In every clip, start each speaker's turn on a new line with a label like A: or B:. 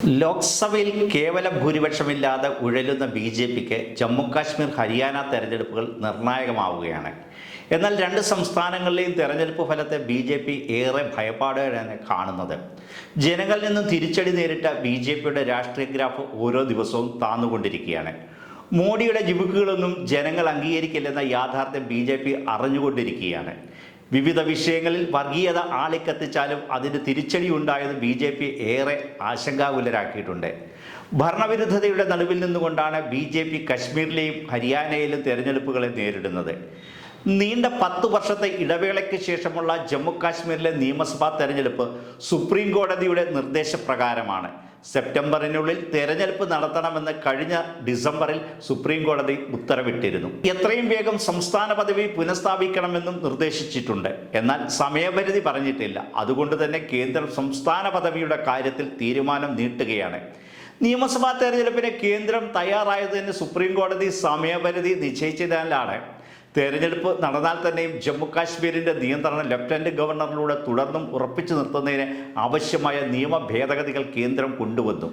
A: ലോക്സഭയിൽ കേവല ഭൂരിപക്ഷമില്ലാതെ ഉഴലുന്ന ബി ജെ പിക്ക് ജമ്മുകാശ്മീർ ഹരിയാന തെരഞ്ഞെടുപ്പുകൾ നിർണായകമാവുകയാണ്. എന്നാൽ രണ്ട് സംസ്ഥാനങ്ങളിലെയും തെരഞ്ഞെടുപ്പ് ഫലത്തെ ബി ജെ പി ഏറെ ഭയപ്പാടോടെയാണ് കാണുന്നത്. ജനങ്ങളിൽ നിന്നും തിരിച്ചടി നേരിട്ട ബി ജെ പിയുടെ രാഷ്ട്രീയ ഗ്രാഫ് ഓരോ ദിവസവും താന്നുകൊണ്ടിരിക്കുകയാണ്. മോഡിയുടെ ജിബുക്കുകളൊന്നും ജനങ്ങൾ അംഗീകരിക്കില്ലെന്ന യാഥാർത്ഥ്യം ബി ജെ പി അറിഞ്ഞുകൊണ്ടിരിക്കുകയാണ്. വിവിധ വിഷയങ്ങളിൽ വർഗീയത ആളിക്കത്തിച്ചാലും അതിന് തിരിച്ചടി ഉണ്ടായത് ബി ജെ പി ഏറെ ആശങ്കാകുലരാക്കിയിട്ടുണ്ട്. ഭരണവിരുദ്ധതയുടെ നടുവിൽ നിന്നുകൊണ്ടാണ് ബി ജെ പി കശ്മീരിലെയും ഹരിയാനയിലും തെരഞ്ഞെടുപ്പുകളെ നേരിടുന്നത്. നീണ്ട പത്ത് വർഷത്തെ ഇടവേളയ്ക്ക് ശേഷമുള്ള ജമ്മു കാശ്മീരിലെ നിയമസഭാ തെരഞ്ഞെടുപ്പ് സുപ്രീം കോടതിയുടെ നിർദ്ദേശപ്രകാരമാണ്. സെപ്റ്റംബറിനുള്ളിൽ തെരഞ്ഞെടുപ്പ് നടത്തണമെന്ന് കഴിഞ്ഞ ഡിസംബറിൽ സുപ്രീം കോടതി ഉത്തരവിട്ടിരുന്നു. എത്രയും വേഗം സംസ്ഥാന പദവി പുനഃസ്ഥാപിക്കണമെന്നും നിർദ്ദേശിച്ചിട്ടുണ്ട്. എന്നാൽ സമയപരിധി പറഞ്ഞിട്ടില്ല. അതുകൊണ്ട് തന്നെ കേന്ദ്രം സംസ്ഥാന പദവിയുടെ കാര്യത്തിൽ തീരുമാനം നീട്ടുകയാണ്. നിയമസഭാ തെരഞ്ഞെടുപ്പിന് കേന്ദ്രം തയ്യാറായതിന് സുപ്രീം കോടതി സമയപരിധി നിശ്ചയിച്ചതിനാലാണ് തെരഞ്ഞെടുപ്പ് നടന്നാൽ തന്നെയും ജമ്മു കാശ്മീരിന്റെ നിയന്ത്രണം ലഫ്റ്റനന്റ് ഗവർണറിലൂടെ തുടർന്നും ഉറപ്പിച്ചു നിർത്തുന്നതിന് ആവശ്യമായ നിയമ ഭേദഗതികൾ കേന്ദ്രം കൊണ്ടുവന്നു.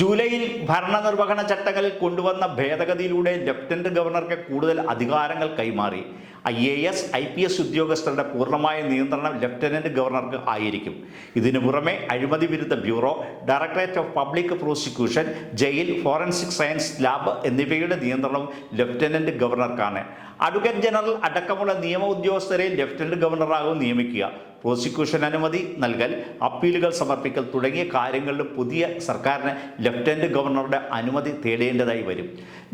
A: ജൂലൈയിൽ ഭരണനിർവഹണ ചട്ടങ്ങളിൽ കൊണ്ടുവന്ന ഭേദഗതിയിലൂടെ ലഫ്റ്റനന്റ് ഗവർണർക്ക് കൂടുതൽ അധികാരങ്ങൾ കൈമാറി. I A S I P S ഉദ്യോഗസ്ഥരുടെ പൂർണമായ നിയന്ത്രണം ലഫ്റ്റനന്റ് ഗവർണർക്ക് ആയിരിക്കും. ഇതിനു പുറമെ അഴിമതി വിരുദ്ധ bureau directorate of public prosecution jail forensic science lab എന്നിവയുടെ നിയന്ത്രണവും ലഫ്റ്റനന്റ് ഗവർണർക്കാണ്. അഡ്വക്കേറ്റ് ജനറൽ അടക്കമുള്ള നിയമ ഉദ്യോഗസ്ഥരെ ലഫ്റ്റനന്റ് ഗവർണറാകും നിയമിക്കുക. പ്രോസിക്യൂഷൻ അനുമതി നൽകൽ അപ്പീലുകൾ സമർപ്പിക്കൽ തുടങ്ങിയ കാര്യങ്ങളിലും പുതിയ സർക്കാരിന് ലഫ്റ്റനന്റ് ഗവർണറുടെ അനുമതി തേടേണ്ടതായി വരും.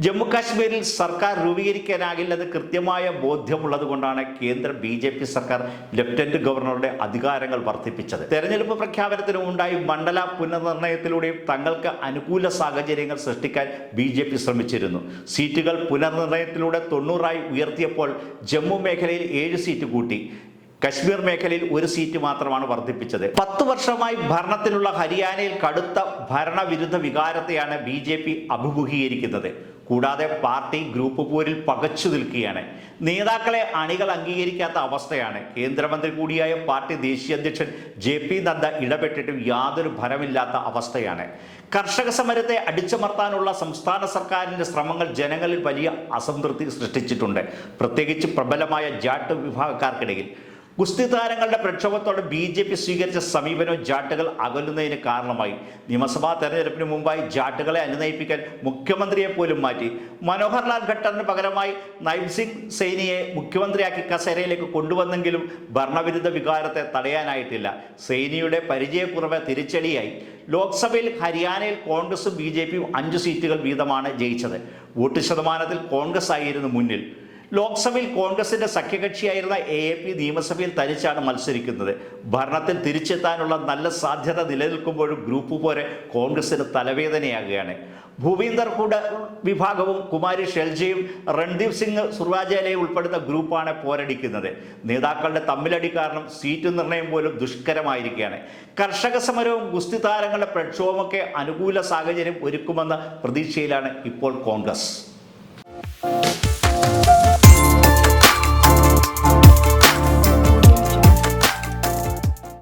A: ജമ്മു കാശ്മീരിൽ സർക്കാർ രൂപീകരിക്കാനാകില്ലെന്ന് കൃത്യമായ ബോധ്യമുള്ളത് കൊണ്ടാണ് കേന്ദ്ര ബി ജെ പി സർക്കാർ ലഫ്റ്റനന്റ് ഗവർണറുടെ അധികാരങ്ങൾ വർദ്ധിപ്പിച്ചത്. തെരഞ്ഞെടുപ്പ് പ്രഖ്യാപനത്തിന് ഉണ്ടായി മണ്ഡല പുനർനിർണയത്തിലൂടെയും തങ്ങൾക്ക് അനുകൂല സാഹചര്യങ്ങൾ സൃഷ്ടിക്കാൻ ബി ജെ പി ശ്രമിച്ചിരുന്നു. സീറ്റുകൾ പുനർനിർണയത്തിലൂടെ തൊണ്ണൂറായി ഉയർത്തിയപ്പോൾ ജമ്മു മേഖലയിൽ ഏഴ് സീറ്റ് കൂട്ടി. കശ്മീർ മേഖലയിൽ ഒരു സീറ്റ് മാത്രമാണ് വർദ്ധിപ്പിച്ചത്. പത്ത് വർഷമായി ഭരണത്തിലുള്ള ഹരിയാനയിൽ കടുത്ത ഭരണവിരുദ്ധ വികാരത്തെയാണ് ബി ജെ പി അഭിമുഖീകരിക്കുന്നത്. കൂടാതെ പാർട്ടി ഗ്രൂപ്പ് പോരിൽ പകച്ചു നിൽക്കുകയാണ്. നേതാക്കളെ അണികൾ അംഗീകരിക്കാത്ത അവസ്ഥയാണ്. കേന്ദ്രമന്ത്രി കൂടിയായ പാർട്ടി ദേശീയ അധ്യക്ഷൻ ജെ പി നദ്ദ ഇടപെട്ടിട്ടും യാതൊരു ഫലമില്ലാത്ത അവസ്ഥയാണ്. കർഷക സമരത്തെ അടിച്ചമർത്താനുള്ള സംസ്ഥാന സർക്കാരിന്റെ ശ്രമങ്ങൾ ജനങ്ങളിൽ വലിയ അസംതൃപ്തി സൃഷ്ടിച്ചിട്ടുണ്ട്. പ്രത്യേകിച്ച് പ്രബലമായ ജാട്ട് വിഭാഗക്കാർക്കിടയിൽ. ഗുസ്തി താരങ്ങളുടെ പ്രക്ഷോഭത്തോടെ ബി ജെ പി സ്വീകരിച്ച സമീപനവും ജാട്ടുകൾ അകലുന്നതിന് കാരണമായി. നിയമസഭാ തെരഞ്ഞെടുപ്പിന് മുമ്പായി ജാട്ടുകളെ അനുനയിപ്പിക്കാൻ മുഖ്യമന്ത്രിയെ പോലും മാറ്റി. മനോഹർലാൽ ഖട്ടറിന് പകരമായി നൈബ് സിംഗ് സൈനിയെ മുഖ്യമന്ത്രിയാക്കി കസേരയിലേക്ക് കൊണ്ടുവന്നെങ്കിലും ഭരണവിരുദ്ധ വികാരത്തെ തടയാനായിട്ടില്ല. സൈനിയുടെ പരിചയക്കുറവ് തിരിച്ചടിയായി. ലോക്സഭയിൽ ഹരിയാനയിൽ കോൺഗ്രസും ബി ജെ പിയും അഞ്ച് സീറ്റുകൾ വീതമാണ് ജയിച്ചത്. വോട്ട് ശതമാനത്തിൽ കോൺഗ്രസ് ആയിരുന്നു മുന്നിൽ. ലോക്സഭയിൽ കോൺഗ്രസിന്റെ സഖ്യകക്ഷിയായിരുന്ന എ എ പി നിയമസഭയിൽ തനിച്ചാണ് മത്സരിക്കുന്നത്. ഭരണത്തിൽ തിരിച്ചെത്താനുള്ള നല്ല സാധ്യത നിലനിൽക്കുമ്പോഴും ഗ്രൂപ്പ് പോലെ കോൺഗ്രസിന് തലവേദനയാകുകയാണ്. ഭൂപീന്ദർ ഹുഡ വിഭാഗവും കുമാരി ഷെൽജയും രൺദീപ് സിംഗ് സുർവാജാലയും ഉൾപ്പെടുന്ന ഗ്രൂപ്പാണ് പോരടിക്കുന്നത്. നേതാക്കളുടെ തമ്മിലടി കാരണം സീറ്റ് നിർണയം പോലും ദുഷ്കരമായിരിക്കുകയാണ്. കർഷക സമരവും ഗുസ്തി താരങ്ങളുടെ പ്രക്ഷോഭമൊക്കെ അനുകൂല സാഹചര്യം ഒരുക്കുമെന്ന പ്രതീക്ഷയിലാണ് ഇപ്പോൾ കോൺഗ്രസ്.